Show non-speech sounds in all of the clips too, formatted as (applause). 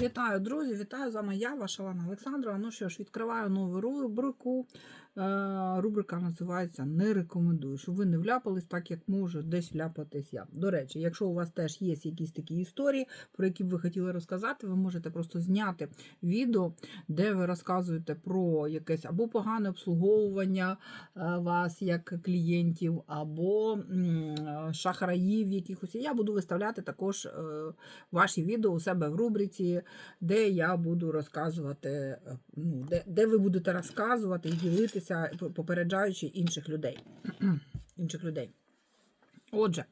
Вітаю, друзі! Вітаю з вами я, ваша Лана Олександрова. Ну що ж, відкриваю нову рубрику. Е, Рубрика називається Не рекомендую, щоб ви не вляпались, так як можу десь вляпатись я. До речі, якщо у вас теж є якісь такі історії, про які б ви хотіли розказати, ви можете просто зняти відео, де ви розказуєте про якесь або погане обслуговування е, вас як клієнтів, або е, шахраїв якихось. Я буду виставляти також ваші відео у себе в рубриці, де я буду розказувати, ну, де, де ви будете розказувати і ділитися, попереджаючи інших людей. (clears throat) інших людей. Отже,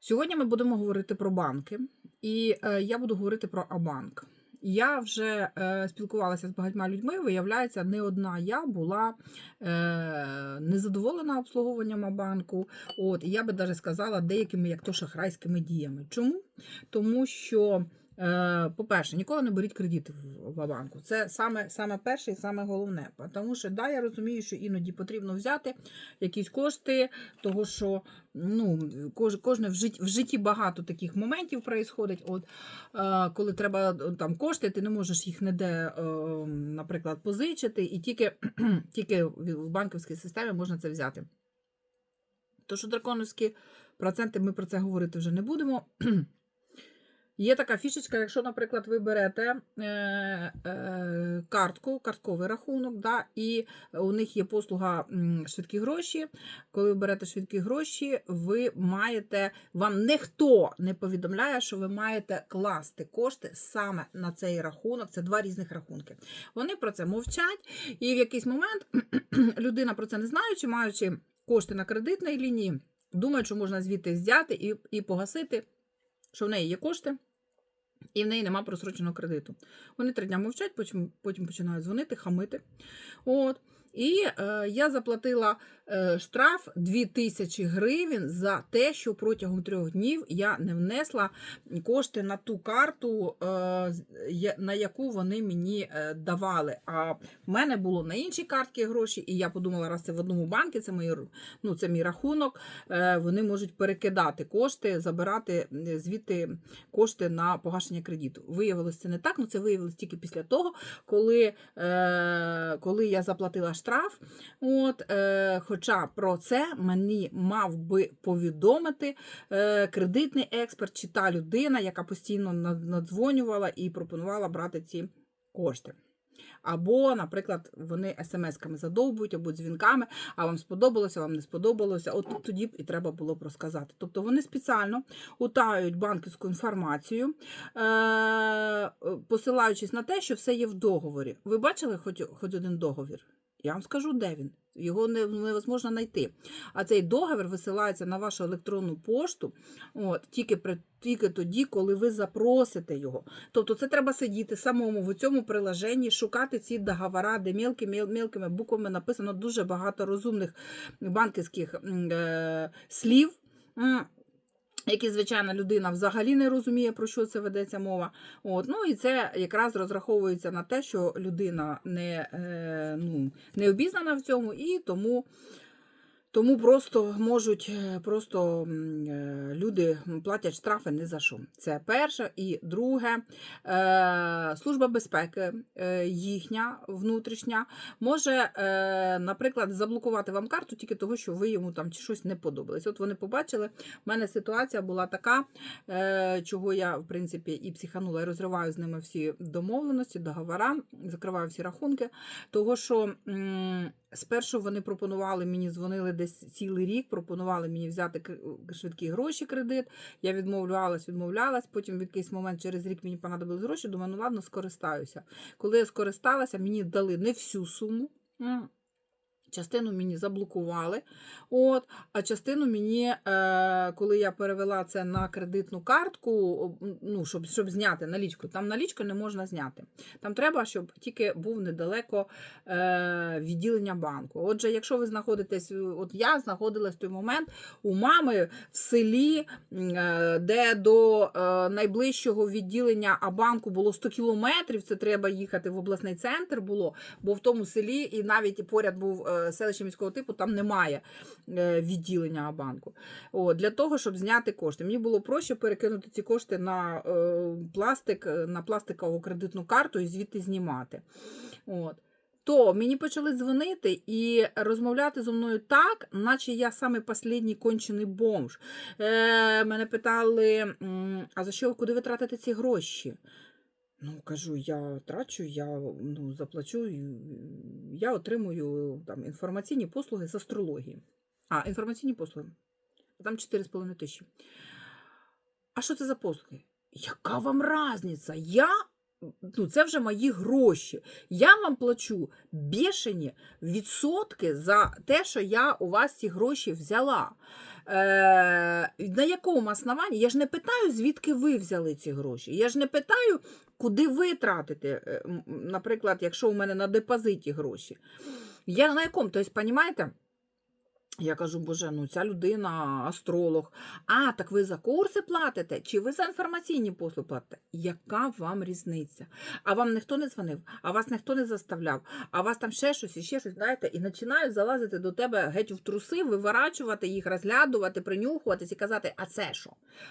сьогодні ми будемо говорити про банки, і е, я буду говорити про Абанк. Я вже е, спілкувалася з багатьма людьми. Виявляється, не одна я була е, незадоволена обслуговуванням Абанку. От, і я би навіть сказала деякими як то шахрайськими діями. Чому? Тому що. Е, По-перше, ніколи не беріть кредит в банку. Це саме, саме перше і саме головне. Тому що да, я розумію, що іноді потрібно взяти якісь кошти, того що ну, кож, кожне в житті, в житті багато таких моментів проїсходить. От, е, коли треба там кошти, ти не можеш їх ніде, е, наприклад, позичити, і тільки, (clears throat) тільки в банківській системі можна це взяти. Тож що драконовські проценти, ми про це говорити вже не будемо. (clears throat) Є така фішечка, якщо, наприклад, ви берете е, е, картку, картковий рахунок, да, і у них є послуга швидкі гроші. Коли ви берете швидкі гроші, ви маєте, вам ніхто не повідомляє, що ви маєте класти кошти саме на цей рахунок. Це два різних рахунки. Вони про це мовчать, і в якийсь момент (clears throat) людина про це не знаючи, маючи кошти на кредитній лінії, думає, що можна звідти взяти і, і погасити. Що в неї є кошти, і в неї нема просроченого кредиту. Вони три дня мовчать, потім потім починають дзвонити, хамити. От. І е, я заплатила штраф 2000 гривень за те, що протягом трьох днів я не внесла кошти на ту карту, е, на яку вони мені е, давали. А в мене було на іншій картці гроші, і я подумала, раз це в одному банку, це мої, ну, це мій рахунок, е, вони можуть перекидати кошти, забирати звідти кошти на погашення кредиту. Виявилося це не так, ну це виявилось тільки після того, коли, е, коли я заплатила штраф. От, е, Хоча про це мені мав би повідомити е, кредитний експерт чи та людина, яка постійно надзвонювала і пропонувала брати ці кошти. Або, наприклад, вони смс-ками задовбують, або дзвінками, а вам сподобалося, вам не сподобалося. От тоді б і треба було б розказати. Тобто вони спеціально утаюють банківську інформацію, е- посилаючись на те, що все є в договорі. Ви бачили хоч, хоч один договір? Я вам скажу, де він. Його невозможно знайти. А цей договір висилається на вашу електронну пошту от, тільки при, тільки тоді, коли ви запросите його. Тобто це треба сидіти самому в цьому приложенні, шукати ці договори, де мілкими, мілкими буквами написано дуже багато розумних банківських е, слів які, звичайно, людина взагалі не розуміє, про що це ведеться мова. От, Ну І це якраз розраховується на те, що людина не е, ну, не обізнана в цьому, і тому тому просто можуть просто е, люди платять штрафи не за що. Це перше. І друге, е, служба безпеки е, їхня внутрішня може, наприклад, заблокувати вам карту тільки того, що ви йому там щось не подобалось. От вони побачили, в мене ситуація була така, чого я, в принципі, і психанула, і розриваю з ними всі домовленості, договора, закриваю всі рахунки, того що. Спершу вони пропонували мені, дзвонили десь цілий рік, пропонували мені взяти швидкі гроші кредит. Я відмовлялась, відмовлялась. Потім в якийсь момент через рік мені понадобились гроші. Думаю, ну ладно, скористаюся. Коли я скористалася, мені дали не всю суму. Частину мені заблокували, от, а частину мені, е, коли я перевела це на кредитну картку, ну, щоб щоб зняти налічку, там налічку не можна зняти. Там треба, щоб тільки був недалеко е, відділення банку. Отже, якщо ви знаходитесь, от я знаходилась в той момент у мами в селі, е, де до е, найближчого відділення банку було 100 кілометрів, це треба їхати в обласний центр було, бо в тому селі і навіть поряд був. Е, міського типу там немає е, відділення Абанку. От, для того, щоб зняти кошти. Мені було проще перекинути ці кошти на е, пластик, е, на пластикову кредитну карту і звідти знімати. От. То мені почали дзвонити і розмовляти зі мною так, наче я самий останній кончений бомж. Е, мене питали, а за що куди ви тратите ці гроші? Ну, кажу, я трачу, я ну, заплачу, я отримую там, інформаційні послуги з астрології. А, інформаційні послуги. Там 4,5 тисячі. А що це за послуги? Яка вам різниця? Я, ну, це вже мої гроші. Я вам плачу бешені відсотки за те, що я у вас ці гроші взяла. Е, на якому основанні? Я ж не питаю, звідки ви взяли ці гроші. Я ж не питаю, куди ви тратите, е, наприклад, якщо у мене на депозиті гроші. Я на якому? Тобто, розумієте? Я кажу, боже, ну ця людина астролог. А, так ви за курси платите? Чи ви за інформаційні послуги платите? Яка вам різниця? А вам ніхто не дзвонив, а вас ніхто не заставляв, а вас там ще щось і ще щось, знаєте, і починають залазити до тебе геть в труси, виворачувати їх, розглядувати, принюхуватись і казати, а це що?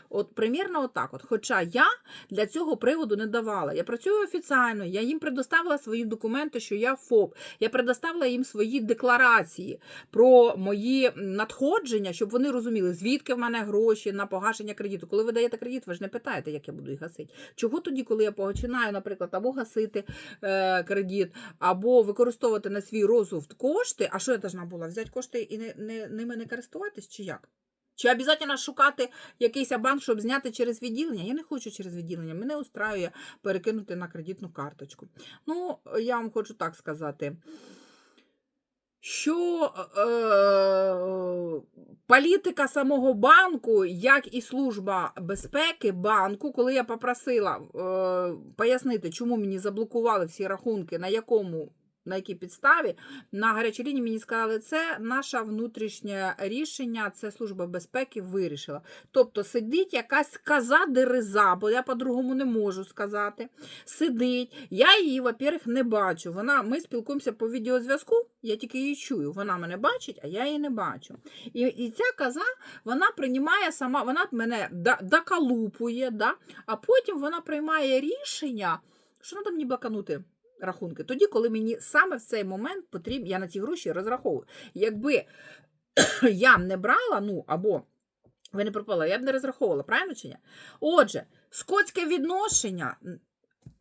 От примірно отак. От. Хоча я для цього приводу не давала. Я працюю офіційно, я їм предоставила свої документи, що я ФОП. Я предоставила їм свої декларації про мої надходження, щоб вони розуміли, звідки в мене гроші на погашення кредиту. Коли ви даєте кредит, ви ж не питаєте, як я буду їх гасити. Чого тоді, коли я починаю, наприклад, або гасити е, кредит, або використовувати на свій розсуд кошти, а що я должна була? Взяти кошти і не, не, ними не користуватись, чи як? Чи обов'язково шукати якийсь банк, щоб зняти через відділення? Я не хочу через відділення. Мене устраює перекинути на кредитну карточку. Ну, я вам хочу так сказати. Що е, політика самого банку, як і служба безпеки банку, коли я попросила е, пояснити, чому мені заблокували всі рахунки, на якому на якій підставі на гарячій лінії мені сказали, це наше внутрішнє рішення, це служба безпеки вирішила. Тобто сидить якась коза дереза, бо я по-другому не можу сказати. Сидить, я її, во-первых, не бачу. Вона, Ми спілкуємося по відеозв'язку, я тільки її чую. Вона мене бачить, а я її не бачу. І, і ця коза вона приймає сама, вона мене доколупує, да? а потім вона приймає рішення, що треба мені блоканути рахунки. Тоді, коли мені саме в цей момент потрібно, я на ці гроші розраховую. Якби (clears throat) я не брала, ну або ви не пропала, я б не розраховувала, правильно чи ні? Отже, скотське відношення,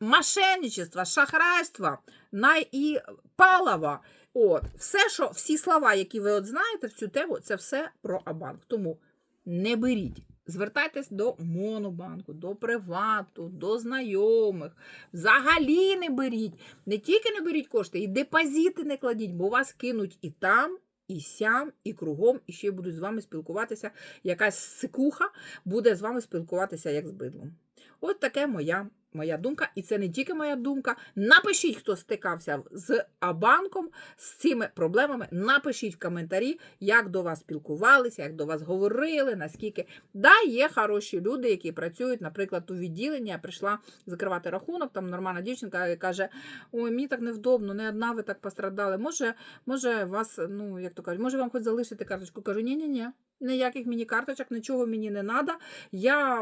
мошенничество, шахрайство, най і палава. От, все, що, всі слова, які ви от знаєте в цю тему, це все про Абанк. Тому не беріть. Звертайтесь до Монобанку, до Привату, до знайомих. Взагалі не беріть. Не тільки не беріть кошти, і депозити не кладіть, бо вас кинуть і там, і сям, і кругом, і ще будуть з вами спілкуватися. Якась сикуха буде з вами спілкуватися як з бидлом. От таке моя, моя думка, і це не тільки моя думка. Напишіть, хто стикався з Абанком, з цими проблемами. Напишіть в коментарі, як до вас спілкувалися, як до вас говорили, наскільки. Да, є хороші люди, які працюють, наприклад, у відділенні. Я прийшла закривати рахунок, там нормальна дівчинка каже: Ой, мені так невдобно, не одна ви так пострадали. Може, може вас, ну як то кажуть, може вам хоч залишити карточку? Кажу, ні-ні-ні. Ніяких мені карточок, нічого мені не треба.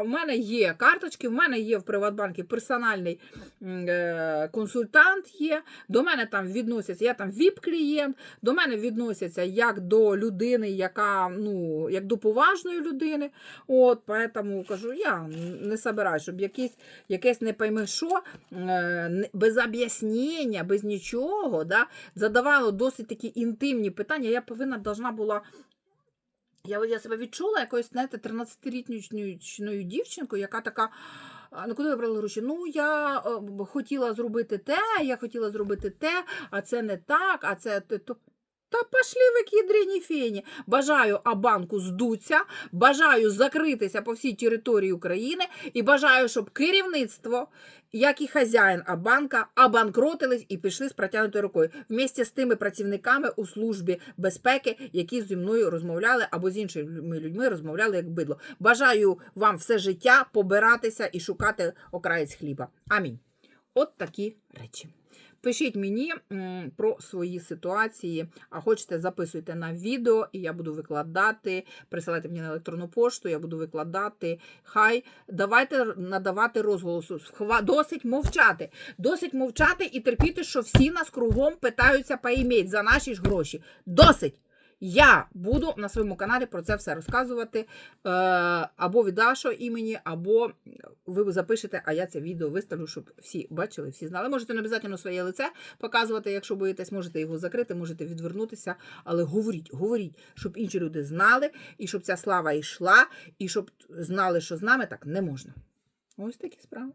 У мене є карточки, в мене є в Приватбанку персональний е, консультант є. До мене там відносяться, я там ВІП-клієнт, до мене відносяться як до людини, яка, ну, як до поважної людини. От, поэтому кажу, я не собираю, щоб якісь, якесь не пойми що, е, без об'яснення, без нічого, да, задавало досить такі інтимні питання. Я повинна должна була. Я, я себе відчула якоюсь, знаєте, 13-річною дівчинкою, яка така. «А, Ну, куди ви брали гроші? Ну, я е, хотіла зробити те, я хотіла зробити те, а це не так, а це то. Та пошли ви кідрені фені. Бажаю Абанку здуться, бажаю закритися по всій території України і бажаю, щоб керівництво, як і хазяїн Абанка, обанкротились і пішли з протягнутою рукою вместе з тими працівниками у службі безпеки, які зі мною розмовляли або з іншими людьми розмовляли як бидло. Бажаю вам все життя побиратися і шукати окраєць хліба. Амінь. От такі речі. Пишіть мені про свої ситуації, а хочете, записуйте на відео, і я буду викладати. Присилайте мені на електронну пошту, я буду викладати. Хай давайте надавати розголосу. Досить мовчати. Досить мовчати і терпіти, що всі нас кругом питаються поіміть за наші ж гроші. Досить! Я буду на своєму каналі про це все розказувати е, або від вашого імені, або ви запишете, а я це відео виставлю, щоб всі бачили, всі знали. Можете не обов'язково своє лице показувати, якщо боїтесь, можете його закрити, можете відвернутися, але говоріть, говоріть, щоб інші люди знали, і щоб ця слава йшла, і щоб знали, що з нами так не можна. Ось такі справи.